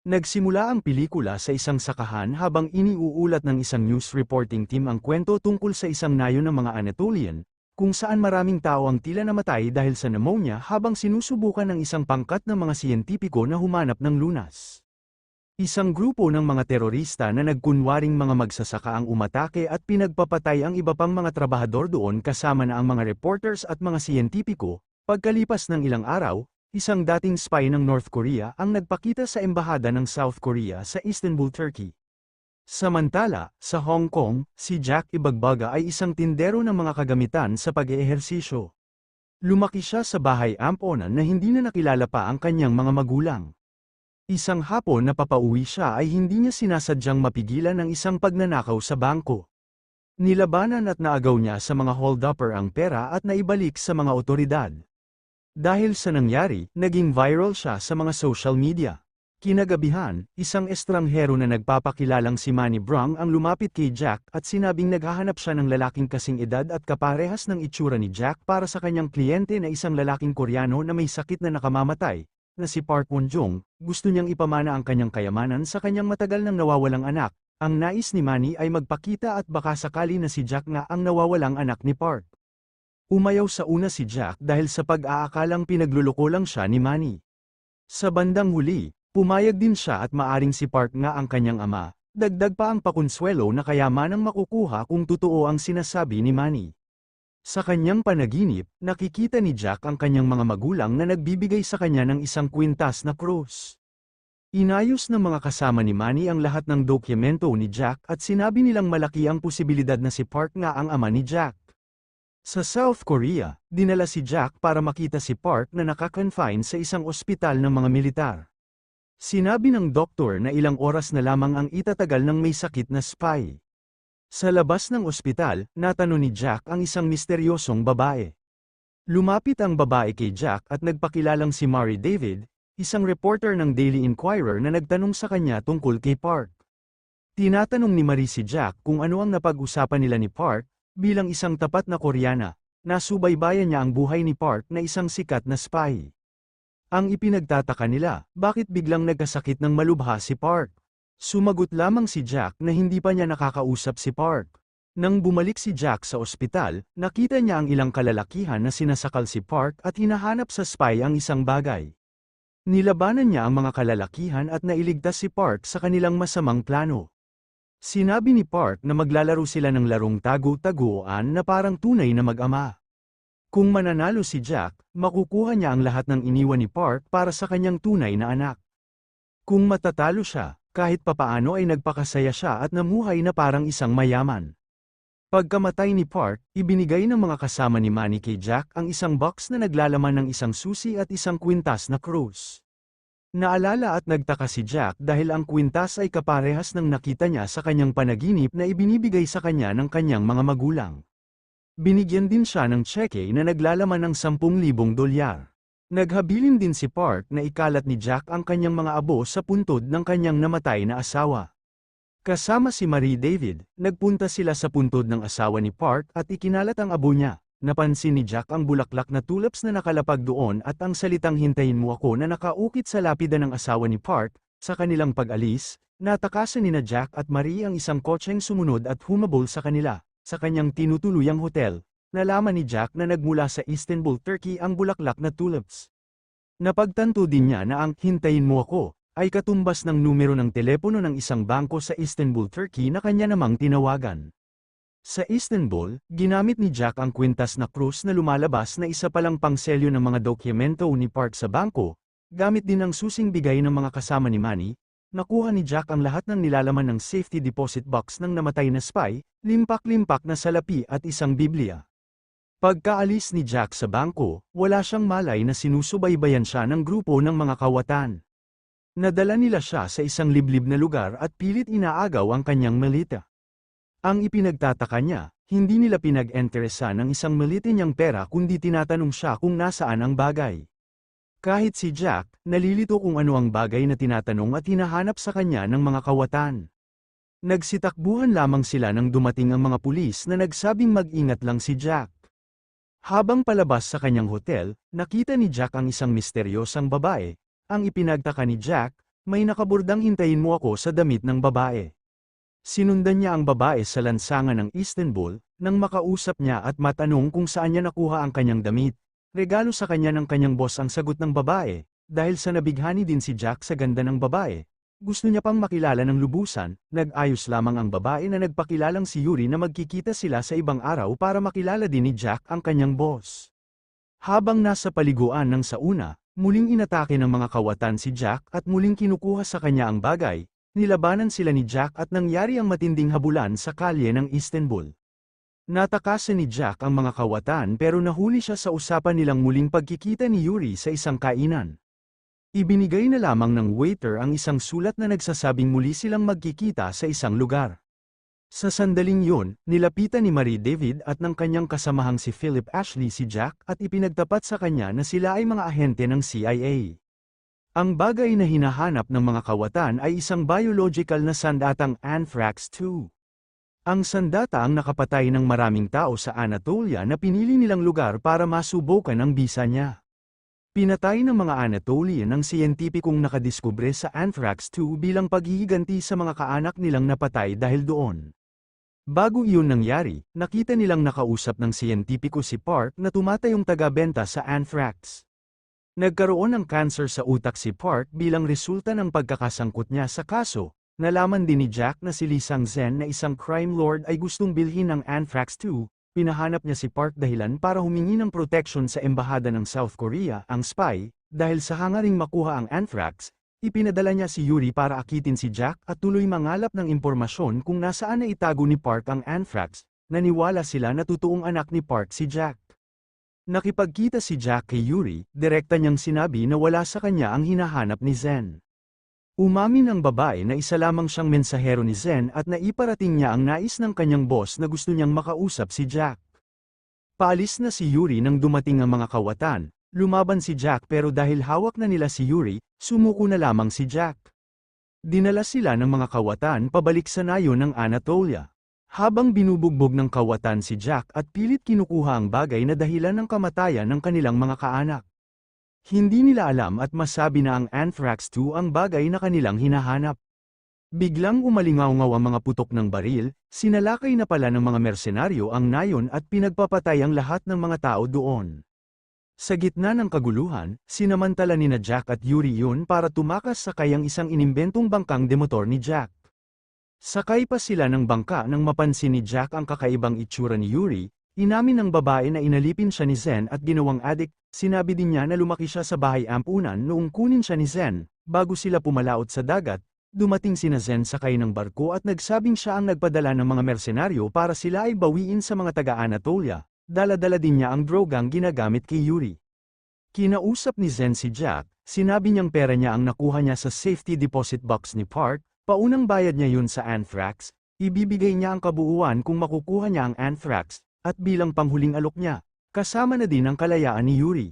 Nagsimula ang pelikula sa isang sakahan habang iniuulat ng isang news reporting team ang kwento tungkol sa isang nayo ng mga Anatolian, kung saan maraming tao ang tila namatay dahil sa pneumonia habang sinusubukan ng isang pangkat ng mga siyentipiko na humanap ng lunas. Isang grupo ng mga terorista na nagkunwaring mga magsasaka ang umatake at pinagpapatay ang iba pang mga trabahador doon kasama na ang mga reporters at mga siyentipiko, pagkalipas ng ilang araw, Isang dating spy ng North Korea ang nagpakita sa embahada ng South Korea sa Istanbul, Turkey. Samantala, sa Hong Kong, si Jack Ibagbaga ay isang tindero ng mga kagamitan sa pag-eehersisyo. Lumaki siya sa bahay amponan na hindi na nakilala pa ang kanyang mga magulang. Isang hapon na papauwi siya ay hindi niya sinasadyang mapigilan ang isang pagnanakaw sa bangko. Nilabanan at naagaw niya sa mga hold-upper ang pera at naibalik sa mga otoridad. Dahil sa nangyari, naging viral siya sa mga social media. Kinagabihan, isang estranghero na nagpapakilalang si Manny Brong ang lumapit kay Jack at sinabing naghahanap siya ng lalaking kasing edad at kaparehas ng itsura ni Jack para sa kanyang kliyente na isang lalaking koreano na may sakit na nakamamatay, na si Park Won-jung, gusto niyang ipamana ang kanyang kayamanan sa kanyang matagal nang nawawalang anak. Ang nais ni Manny ay magpakita at baka sakali na si Jack nga ang nawawalang anak ni Park. Umayaw sa una si Jack dahil sa pag-aakalang pinagluloko lang siya ni Manny. Sa bandang huli, pumayag din siya at maaring si Park nga ang kanyang ama, dagdag pa ang pakonsuelo na kayamanang makukuha kung totoo ang sinasabi ni Manny. Sa kanyang panaginip, nakikita ni Jack ang kanyang mga magulang na nagbibigay sa kanya ng isang kwintas na krus. Inayos ng mga kasama ni Manny ang lahat ng dokumento ni Jack at sinabi nilang malaki ang posibilidad na si Park nga ang ama ni Jack. Sa South Korea, dinala si Jack para makita si Park na nakakonfine sa isang ospital ng mga militar. Sinabi ng doktor na ilang oras na lamang ang itatagal ng may sakit na spy. Sa labas ng ospital, natanong ni Jack ang isang misteryosong babae. Lumapit ang babae kay Jack at nagpakilalang si Mary David, isang reporter ng Daily Inquirer na nagtanong sa kanya tungkol kay Park. Tinatanong ni Marie si Jack kung ano ang napag-usapan nila ni Park, Bilang isang tapat na Koreana, nasubaybayan niya ang buhay ni Park na isang sikat na spy. Ang ipinagtataka nila, bakit biglang nagkasakit ng malubha si Park? Sumagot lamang si Jack na hindi pa niya nakakausap si Park. Nang bumalik si Jack sa ospital, nakita niya ang ilang kalalakihan na sinasakal si Park at hinahanap sa spy ang isang bagay. Nilabanan niya ang mga kalalakihan at nailigtas si Park sa kanilang masamang plano. Sinabi ni Park na maglalaro sila ng larong tago-taguan na parang tunay na mag-ama. Kung mananalo si Jack, makukuha niya ang lahat ng iniwan ni Park para sa kanyang tunay na anak. Kung matatalo siya, kahit papaano ay nagpakasaya siya at namuhay na parang isang mayaman. Pagkamatay ni Park, ibinigay ng mga kasama ni Manny kay Jack ang isang box na naglalaman ng isang susi at isang kwintas na krus. Naalala at nagtaka si Jack dahil ang kwintas ay kaparehas ng nakita niya sa kanyang panaginip na ibinibigay sa kanya ng kanyang mga magulang. Binigyan din siya ng cheque na naglalaman ng 10,000 dolyar. Naghabilin din si Park na ikalat ni Jack ang kanyang mga abo sa puntod ng kanyang namatay na asawa. Kasama si Marie David, nagpunta sila sa puntod ng asawa ni Park at ikinalat ang abo niya. Napansin ni Jack ang bulaklak na tulips na nakalapag doon at ang salitang hintayin mo ako na nakaukit sa lapida ng asawa ni Park, sa kanilang pag-alis, natakasan ni na Jack at Marie ang isang kotseng sumunod at humabol sa kanila, sa kanyang tinutuluyang hotel. Nalaman ni Jack na nagmula sa Istanbul, Turkey ang bulaklak na tulips. Napagtanto din niya na ang hintayin mo ako ay katumbas ng numero ng telepono ng isang bangko sa Istanbul, Turkey na kanya namang tinawagan. Sa Istanbul, ginamit ni Jack ang kwintas na krus na lumalabas na isa palang pangselyo ng mga dokumento ni Park sa bangko, gamit din ang susing bigay ng mga kasama ni Manny, nakuha ni Jack ang lahat ng nilalaman ng safety deposit box ng namatay na spy, limpak-limpak na salapi at isang Biblia. Pagkaalis ni Jack sa bangko, wala siyang malay na sinusubaybayan siya ng grupo ng mga kawatan. Nadala nila siya sa isang liblib na lugar at pilit inaagaw ang kanyang malita. Ang ipinagtataka niya, hindi nila pinag-enteresa ng isang maliti niyang pera kundi tinatanong siya kung nasaan ang bagay. Kahit si Jack, nalilito kung ano ang bagay na tinatanong at hinahanap sa kanya ng mga kawatan. Nagsitakbuhan lamang sila nang dumating ang mga pulis na nagsabing mag-ingat lang si Jack. Habang palabas sa kanyang hotel, nakita ni Jack ang isang misteryosang babae. Ang ipinagtaka ni Jack, may nakaburdang hintayin mo ako sa damit ng babae. Sinundan niya ang babae sa lansangan ng Istanbul, nang makausap niya at matanong kung saan niya nakuha ang kanyang damit. Regalo sa kanya ng kanyang boss ang sagot ng babae, dahil sa nabighani din si Jack sa ganda ng babae. Gusto niya pang makilala ng lubusan, nag-ayos lamang ang babae na nagpakilalang si Yuri na magkikita sila sa ibang araw para makilala din ni Jack ang kanyang boss. Habang nasa paliguan ng sauna, muling inatake ng mga kawatan si Jack at muling kinukuha sa kanya ang bagay, nilabanan sila ni Jack at nangyari ang matinding habulan sa kalye ng Istanbul. Natakasan ni Jack ang mga kawatan pero nahuli siya sa usapan nilang muling pagkikita ni Yuri sa isang kainan. Ibinigay na lamang ng waiter ang isang sulat na nagsasabing muli silang magkikita sa isang lugar. Sa sandaling yun, nilapitan ni Marie David at ng kanyang kasamahang si Philip Ashley si Jack at ipinagtapat sa kanya na sila ay mga ahente ng CIA. Ang bagay na hinahanap ng mga kawatan ay isang biological na sandatang Anthrax 2. Ang sandata ang nakapatay ng maraming tao sa Anatolia na pinili nilang lugar para masubukan ang bisa niya. Pinatay ng mga Anatolian ang siyentipikong nakadiskubre sa Anthrax 2 bilang paghihiganti sa mga kaanak nilang napatay dahil doon. Bago iyon nangyari, nakita nilang nakausap ng siyentipiko si Park na tumatayong taga-benta sa Anthrax. Nagkaroon ng cancer sa utak si Park bilang resulta ng pagkakasangkot niya sa kaso, Nalaman din ni Jack na si Lee Sang-zen na isang crime lord ay gustong bilhin ng Anthrax 2, pinahanap niya si Park dahilan para humingi ng protection sa embahada ng South Korea, ang spy, dahil sa hangaring makuha ang Anthrax, ipinadala niya si Yuri para akitin si Jack at tuloy mangalap ng impormasyon kung nasaan na itago ni Park ang Anthrax, naniwala sila na totoong anak ni Park si Jack. Nakipagkita si Jack kay Yuri, direkta niyang sinabi na wala sa kanya ang hinahanap ni Zen. Umamin ang babae na isa lamang siyang mensahero ni Zen at naiparating niya ang nais ng kanyang boss na gusto niyang makausap si Jack. Paalis na si Yuri nang dumating ang mga kawatan, lumaban si Jack pero dahil hawak na nila si Yuri, sumuko na lamang si Jack. Dinala sila ng mga kawatan pabalik sa nayo ng Anatolia. Habang binubugbog ng kawatan si Jack at pilit kinukuha ang bagay na dahilan ng kamatayan ng kanilang mga kaanak. Hindi nila alam at masabi na ang Anthrax 2 ang bagay na kanilang hinahanap. Biglang umalingaw-ngaw ang mga putok ng baril, sinalakay na pala ng mga mersenaryo ang nayon at pinagpapatay ang lahat ng mga tao doon. Sa gitna ng kaguluhan, sinamantala ni na Jack at Yuri yun para tumakas sa kayang isang inimbentong bangkang demotor ni Jack. Sakay pa sila ng bangka nang mapansin ni Jack ang kakaibang itsura ni Yuri, Inamin ng babae na inalipin siya ni Zen at ginawang adik, sinabi din niya na lumaki siya sa bahay ampunan noong kunin siya ni Zen, bago sila pumalaot sa dagat, dumating sina Zen sakay ng barko at nagsabing siya ang nagpadala ng mga mersenaryo para sila ay bawiin sa mga taga-Anatolia, dala-dala din niya ang drogang ginagamit kay Yuri. Kinausap ni Zen si Jack, sinabi niyang pera niya ang nakuha niya sa safety deposit box ni Park, paunang bayad niya yun sa anthrax, ibibigay niya ang kabuuan kung makukuha niya ang anthrax, at bilang panghuling alok niya, kasama na din ang kalayaan ni Yuri.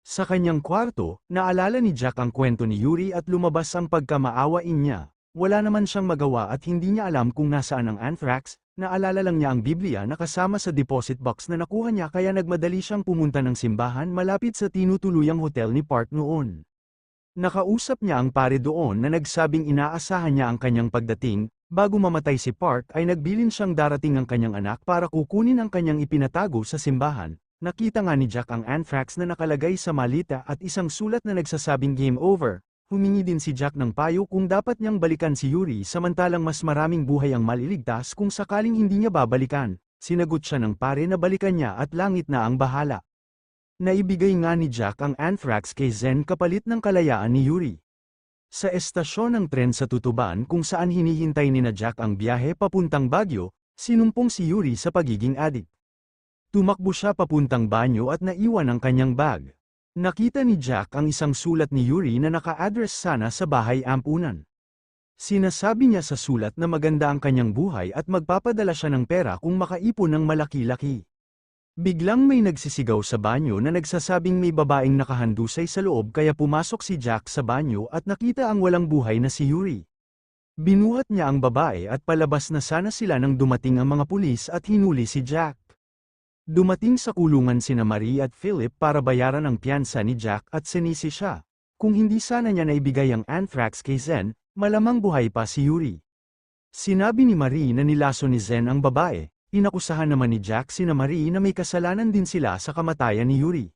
Sa kanyang kwarto, naalala ni Jack ang kwento ni Yuri at lumabas ang pagkamaawain niya. Wala naman siyang magawa at hindi niya alam kung nasaan ang anthrax, naalala lang niya ang Biblia na kasama sa deposit box na nakuha niya kaya nagmadali siyang pumunta ng simbahan malapit sa tinutuluyang hotel ni Park noon. Nakausap niya ang pare doon na nagsabing inaasahan niya ang kanyang pagdating, Bago mamatay si Park ay nagbilin siyang darating ang kanyang anak para kukunin ang kanyang ipinatago sa simbahan. Nakita nga ni Jack ang anthrax na nakalagay sa malita at isang sulat na nagsasabing game over. Humingi din si Jack ng payo kung dapat niyang balikan si Yuri samantalang mas maraming buhay ang maliligtas kung sakaling hindi niya babalikan. Sinagot siya ng pare na balikan niya at langit na ang bahala. Naibigay nga ni Jack ang anthrax kay Zen kapalit ng kalayaan ni Yuri. Sa estasyon ng tren sa Tutuban kung saan hinihintay ni na Jack ang biyahe papuntang Baguio, sinumpong si Yuri sa pagiging adik. Tumakbo siya papuntang banyo at naiwan ang kanyang bag. Nakita ni Jack ang isang sulat ni Yuri na naka-address sana sa bahay ampunan. Sinasabi niya sa sulat na maganda ang kanyang buhay at magpapadala siya ng pera kung makaipon ng malaki-laki. Biglang may nagsisigaw sa banyo na nagsasabing may babaeng nakahandusay sa loob kaya pumasok si Jack sa banyo at nakita ang walang buhay na si Yuri. Binuhat niya ang babae at palabas na sana sila nang dumating ang mga pulis at hinuli si Jack. Dumating sa kulungan sina Marie at Philip para bayaran ang piyansa ni Jack at sinisi siya. Kung hindi sana niya naibigay ang anthrax kay Zen, malamang buhay pa si Yuri. Sinabi ni Marie na nilaso ni Zen ang babae, inakusahan naman ni Jack sina Marie na may kasalanan din sila sa kamatayan ni Yuri.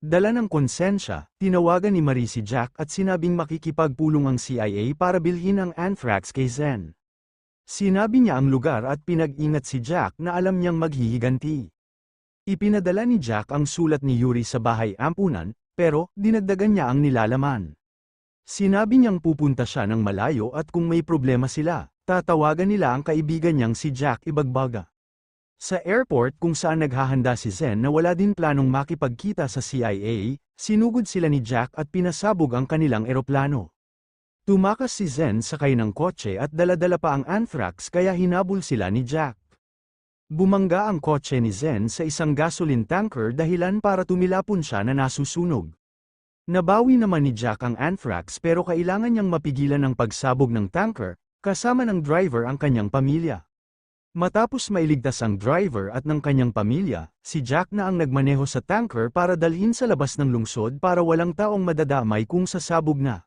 Dala ng konsensya, tinawagan ni Marie si Jack at sinabing makikipagpulong ang CIA para bilhin ang anthrax kay Zen. Sinabi niya ang lugar at pinag-ingat si Jack na alam niyang maghihiganti. Ipinadala ni Jack ang sulat ni Yuri sa bahay ampunan, pero dinagdagan niya ang nilalaman. Sinabi niyang pupunta siya ng malayo at kung may problema sila, tatawagan nila ang kaibigan niyang si Jack Ibagbaga. Sa airport kung saan naghahanda si Zen na wala din planong makipagkita sa CIA, sinugod sila ni Jack at pinasabog ang kanilang eroplano. Tumakas si Zen sakay ng kotse at daladala pa ang anthrax kaya hinabol sila ni Jack. Bumangga ang kotse ni Zen sa isang gasoline tanker dahilan para tumilapon siya na nasusunog. Nabawi naman ni Jack ang anthrax pero kailangan niyang mapigilan ang pagsabog ng tanker, kasama ng driver ang kanyang pamilya. Matapos mailigtas ang driver at ng kanyang pamilya, si Jack na ang nagmaneho sa tanker para dalhin sa labas ng lungsod para walang taong madadamay kung sasabog na.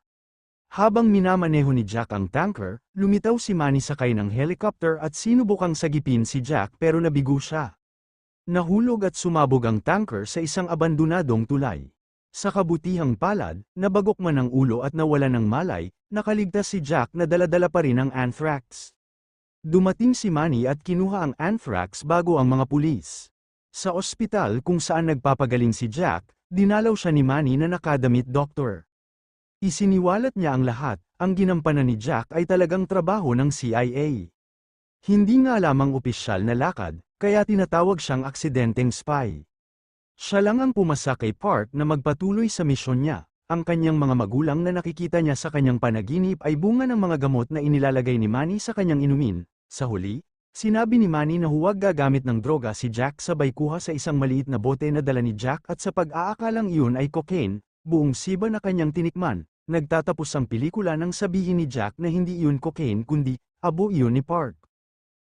Habang minamaneho ni Jack ang tanker, lumitaw si Manny sakay ng helicopter at sinubukang sagipin si Jack pero nabigo siya. Nahulog at sumabog ang tanker sa isang abandonadong tulay. Sa kabutihang palad, nabagok man ang ulo at nawala ng malay, nakaligtas si Jack na daladala pa rin ang anthrax. Dumating si Manny at kinuha ang anthrax bago ang mga pulis. Sa ospital kung saan nagpapagaling si Jack, dinalaw siya ni Manny na nakadamit doktor. Isiniwalat niya ang lahat, ang ginampanan ni Jack ay talagang trabaho ng CIA. Hindi nga lamang opisyal na lakad, kaya tinatawag siyang aksidenteng spy. Siya lang ang pumasa kay Park na magpatuloy sa misyon niya. Ang kanyang mga magulang na nakikita niya sa kanyang panaginip ay bunga ng mga gamot na inilalagay ni Manny sa kanyang inumin. Sa huli, sinabi ni Manny na huwag gagamit ng droga si Jack sabay kuha sa isang maliit na bote na dala ni Jack at sa pag-aakalang iyon ay cocaine, buong siba na kanyang tinikman. Nagtatapos ang pelikula nang sabihin ni Jack na hindi iyon cocaine kundi abo iyon ni Park.